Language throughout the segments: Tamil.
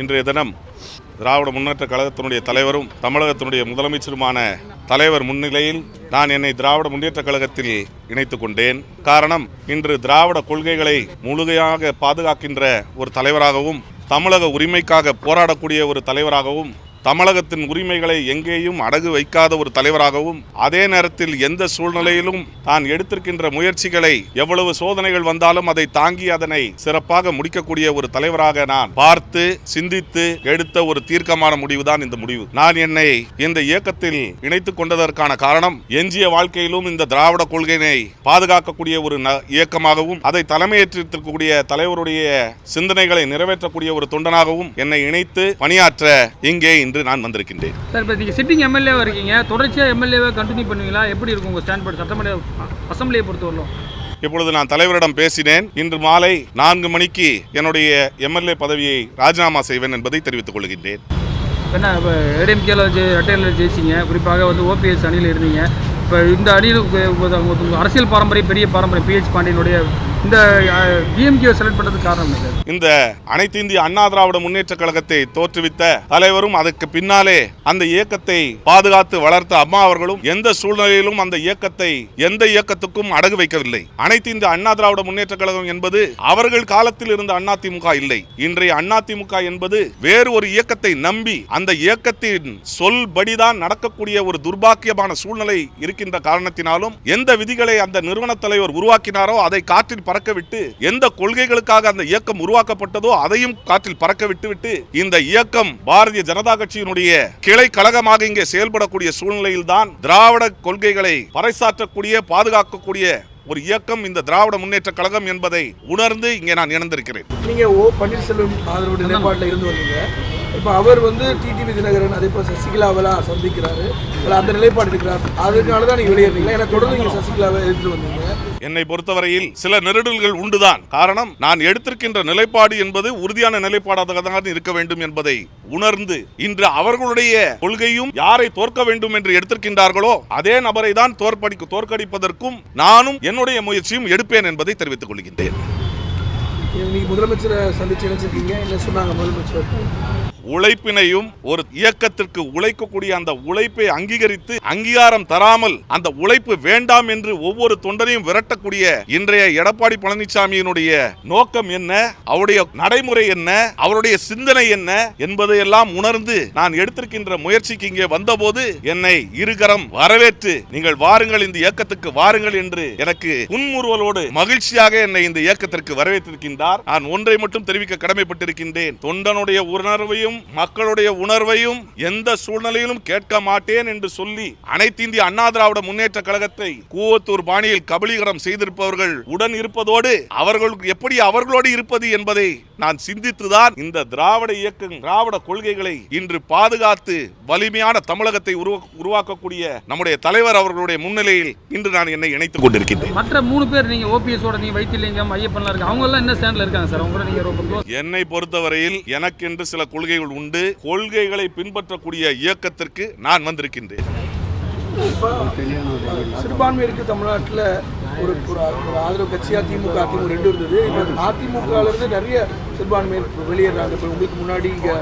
இன்றைய தினம் திராவிட முன்னேற்ற கழகத்தினுடைய தலைவரும் தமிழகத்தினுடைய முதலமைச்சருமான தலைவர் முன்னிலையில் நான் என்னை திராவிட முன்னேற்ற கழகத்தில் இணைத்துக் கொண்டேன். காரணம் இன்று திராவிட கொள்கைகளை முழுமையாக பாதுகாக்கின்ற ஒரு தலைவராகவும் தமிழக உரிமைக்காக போராடக்கூடிய ஒரு தலைவராகவும் தமிழகத்தின் உரிமைகளை எங்கேயும் அடகு வைக்காத ஒரு தலைவராகவும் அதே நேரத்தில் எந்த சூழ்நிலையிலும் தான் எடுத்திருக்கின்ற முயற்சிகளை எவ்வளவு சோதனைகள் வந்தாலும் அதை தாங்கி அதனை சிறப்பாக முடிக்கக்கூடிய ஒரு தலைவராக நான் பார்த்து சிந்தித்து எடுத்த ஒரு தீர்க்கமான முடிவுதான் இந்த முடிவு. நான் என்னை இந்த இயக்கத்தில் இணைத்துக் கொண்டதற்கான காரணம் எஞ்சிய வாழ்க்கையிலும் இந்த திராவிட கொள்கையினை பாதுகாக்கக்கூடிய ஒரு ந- இயக்கமாகவும் அதை தலைமையேற்றிருக்கக்கூடிய தலைவருடைய சிந்தனைகளை நிறைவேற்றக்கூடிய ஒரு தொண்டனாகவும் என்னை இணைத்து பணியாற்ற இங்கே இன்று நான் வந்திருக்கின்றேன். சார் இப்போ நீங்கள் சிட்டிங் எம்எல்ஏவாக இருக்கீங்க. தொடர்ச்சியாக எம்எல்ஏவை கண்டினியூ பண்ணுவீங்களா? எப்படி இருக்கும் உங்கள் ஸ்டாண்ட் சட்டமன்ற அசம்பிளியை பொறுத்தவரையிலும். இப்பொழுது நான் தலைவரிடம் பேசினேன். இன்று மாலை நான்கு மணிக்கு என்னுடைய எம்எல்ஏ பதவியை ராஜினாமா செய்வேன் என்பதை தெரிவித்துக் கொள்கின்றேன். என்ன இப்போ ஏடிஎம்கேல ஜெ ரெட்டையில் ஜெயிச்சிங்க. குறிப்பாக வந்து ஓபிஎஸ் அணியில் இருந்தீங்க. இப்போ இந்த அணியில் அரசியல் பாரம்பரியம் பெரிய பாரம்பரியம் பிஹெச் பாண்டியனுடைய இந்த டிஎம்கே செலக்ட் பண்ணுறதுக்கு காரணம் இந்த அனைத்து இந்திய அண்ணா திராவிட முன்னேற்ற கழகத்தை தோற்றுவித்த தலைவரும் அதற்கு பின்னாலே அந்த இயக்கத்தை பாதுகாத்து வளர்த்த அம்மா அவர்களும் எந்த சூழ்நிலையிலும் அந்த இயக்கத்தை எந்த இயக்கத்துக்கும் அடகு வைக்கவில்லை. அனைத்து இந்திய அண்ணா திராவிட முன்னேற்ற கழகம் என்பது அவர்கள் காலத்தில் இருந்த அதிமுக இல்லை. இன்றைய அதிமுக என்பது வேறு ஒரு இயக்கத்தை நம்பி அந்த இயக்கத்தின் சொல்படிதான் நடக்கக்கூடிய ஒரு துர்பாக்கியமான சூழ்நிலை இருக்கின்ற காரணத்தினாலும் எந்த விதிகளை அந்த நிறுவன தலைவர் உருவாக்கினாரோ அதை காற்றில் பறக்க விட்டு எந்த கொள்கைகளுக்காக அந்த இயக்கம் உருவாக்கப்பட்டதோ அதையும் காற்றில் பறக்க விட்டுவிட்டு இந்த இயக்கம் பாரதிய ஜனதா கட்சியினுடைய கிளை கழகமாக இங்கே செயல்படக்கூடிய சூழ்நிலையில்தான் திராவிட கொள்கைகளை பறைசாற்றக்கூடிய பாதுகாக்கக்கூடிய ஒரு இயக்கம் இந்த திராவிட முன்னேற்ற கழகம் என்பதை உணர்ந்து இங்கே நான் இணைந்திருக்கிறேன். நீங்க ஓ பன்னீர்செல்வம் அவருடைய நிலைப்பாட்டில் இருந்து வந்தீங்க. இப்போ அவர் வந்து டிடிவி தினகரன் அதே போல் சசிகலாவெல்லாம் சந்திக்கிறாரு. அதில் அந்த நிலைப்பாடு இருக்கிறார். அதனால தான் நீங்கள் வெளியேறீங்களா ஏன்னா தொடர்ந்து நீங்கள் சசிகலாவை எதிர்த்து வந்தீங்க. என்னை பொறுத்தவரையில் சில நெருடல்கள் உண்டுதான். காரணம் நான் எடுத்திருக்கின்ற நிலைப்பாடு என்பது உறுதியான நிலைப்பாடாக தான் இருக்க வேண்டும் என்பதை உணர்ந்து இன்று அவர்களுடைய கொள்கையும் யாரை தோற்க வேண்டும் என்று எடுத்திருக்கின்றார்களோ அதே நபரை தான் தோற்படி தோற்கடிப்பதற்கும் நானும் என்னுடைய முயற்சியும் எடுப்பேன் என்பதை தெரிவித்துக் கொள்கின்றேன். இன்னைக்கு முதலமைச்சரை சந்திச்சு நினைச்சிருக்கீங்க என்ன சொன்னாங்க முதலமைச்சர்? உழைப்பினையும் ஒரு இயக்கத்திற்கு உழைக்கக்கூடிய அந்த உழைப்பை அங்கீகரித்து அங்கீகாரம் தராமல் அந்த உழைப்பு வேண்டாம் என்று ஒவ்வொரு தொண்டரையும் விரட்டக்கூடிய இன்றைய எடப்பாடி பழனிசாமியினுடைய நோக்கம் என்ன? அவருடைய நடைமுறை என்ன? அவருடைய சிந்தனை என்ன? என்பதையெல்லாம் உணர்ந்து நான் எடுத்திருக்கின்ற முயற்சிக்கு இங்கே வந்தபோது என்னை இருகரம் வரவேற்று நீங்கள் வாருங்கள் இந்த இயக்கத்துக்கு வாருங்கள் என்று எனக்கு புன்முறுவலோடு மகிழ்ச்சியாக என்னை இந்த இயக்கத்திற்கு வரவேற்றிருக்கின்றார். நான் ஒன்றை மட்டும் தெரிவிக்க கடமைப்பட்டிருக்கின்றேன். தொண்டனுடைய உணர்வையும் மக்களுடைய உணர்வையும் எந்த சூழ்நிலையிலும் கேட்க மாட்டேன் என்று சொல்லி அனைத்து இந்திய அண்ணா திராவிட முன்னேற்ற கழகத்தை கூவத்தூர் பாணியில் கபலீகரம் செய்திருப்பவர்கள் உடன் இருப்பதோடு அவர்கள் எப்படி அவர்களோடு இருப்பது என்பதை நான் சிந்தித்துதான் இந்த திராவிட இயக்கம் திராவிட கொள்கைகளை இன்று பாதுகாத்து வலிமையான தமிழகத்தை உருவா- உருவாக்கக்கூடிய நம்முடைய தலைவர் அவர்களுடைய முன்னிலையில் இன்று நான் என்னை இணைத்துக் கொண்டிருக்கின்றேன். மற்ற மூணு பேர் நீங்க ஓபிஎஸ் நீங்க வைத்திலிங்கம் ஐயப்பன்லாம் இருக்கு அவங்கெல்லாம் என்ன ஸ்டாண்டில் இருக்காங்க சார். அவங்க கூட நீங்கள் ரொம்ப என்னை பொறுத்தவரையில் எனக்கென்று சில கொள்கைகள் உண்டு. கொள்கைகளை பின்பற்றக்கூடிய இயக்கத்திற்கு நான் வந்திருக்கின்றேன். சிறுபான்மையிற்கு தமிழ்நாட்டில் ஒரு ஒரு ஆதரவு கட்சியாக திமுக அதிமுக ரெண்டு இருந்தது. இப்போ அதிமுகல இருந்து நிறைய சிறுபான்மையினர் வெளியேறாங்க. இப்போ உங்களுக்கு முன்னாடி இங்கே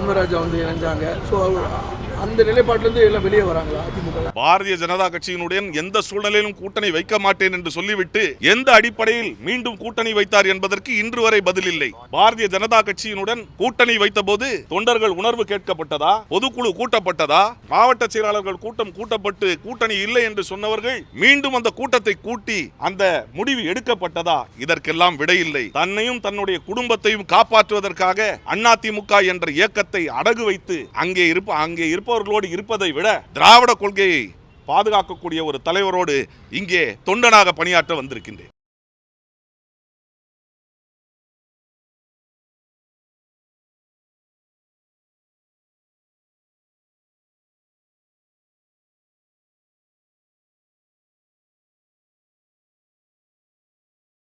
அன்வராஜா வந்து இணைஞ்சாங்க. ஸோ அந்த நிலைப்பாட்டிலிருந்து எல்லாம் வெளியே வராங்களா அதிமுக? பாரதிய ஜனதா கட்சியினுடன் எந்த சூழ்நிலையிலும் கூட்டணி வைக்க மாட்டேன் என்று சொல்லிவிட்டு எந்த அடிப்படையில் மீண்டும் கூட்டணி வைத்தார் என்பதற்கு இன்று வரை பதில் இல்லை. பாரதிய ஜனதா கட்சியினுடன் கூட்டணி வைத்தபோது தொண்டர்கள் உணர்வு கேட்கப்பட்டதா? பொதுக்குழு கூட்டப்பட்டதா? மாவட்ட செயலாளர்கள் கூட்டம் கூட்டப்பட்டு கூட்டணி இல்லை என்று சொன்னவர்கள் மீண்டும் அந்த கூட்டத்தை கூட்டி அந்த முடிவு எடுக்கப்பட்டதா? இதற்கெல்லாம் விடையில்லை தன்னையும் தன்னுடைய குடும்பத்தையும் காப்பாற்றுவதற்காக அதிமுக என்ற இயக்கத்தை அடகு வைத்து அங்கே இருப்ப அங்கே இருப்ப இருப்பவர்களோடு இருப்பதை விட திராவிட கொள்கையை பாதுகாக்கக்கூடிய ஒரு தலைவரோடு இங்கே தொண்டனாக பணியாற்ற வந்திருக்கின்றேன்.